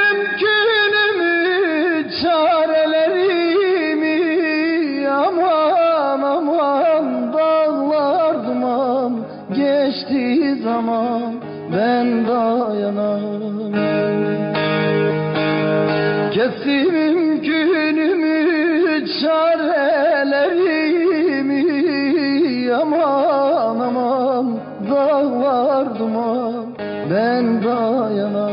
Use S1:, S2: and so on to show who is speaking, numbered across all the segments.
S1: Mümkünümü çarelerimi Aman aman dağlardım Geçtiği zaman ben dayanam Kestim mümkünümü çarelerimi Aman aman Ben dayanam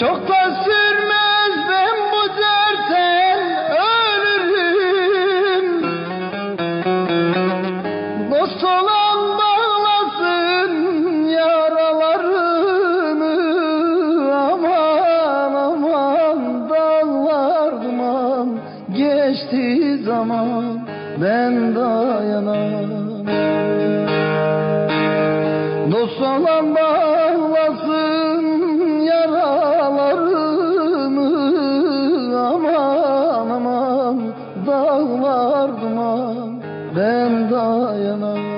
S1: Çok da sürmez ben bu dertten ölürüm. Dost olan bağlasın yaralarımı Aman aman dağlar Geçti zaman ben dayanamam ben dayanamam.